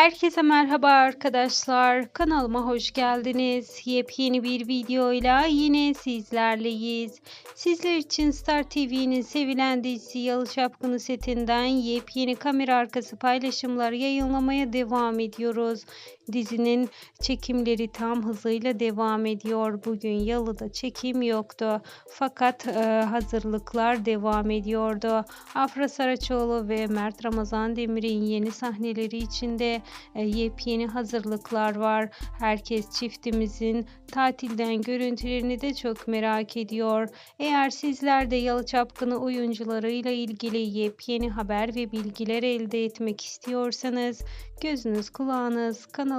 Herkese merhaba arkadaşlar. Kanalıma hoş geldiniz. Yepyeni bir videoyla yine sizlerleyiz. Sizler için Star TV'nin sevilen dizisi Yalı Çapkını setinden yepyeni kamera arkası paylaşımlar yayınlamaya devam ediyoruz. Dizinin çekimleri tam hızıyla devam ediyor. Bugün Yalı'da çekim yoktu. Fakat e, hazırlıklar devam ediyordu. Afra Saraçoğlu ve Mert Ramazan Demir'in yeni sahneleri içinde e, yepyeni hazırlıklar var. Herkes çiftimizin tatilden görüntülerini de çok merak ediyor. Eğer sizler de Yalı Çapkını oyuncularıyla ilgili yepyeni haber ve bilgiler elde etmek istiyorsanız gözünüz kulağınız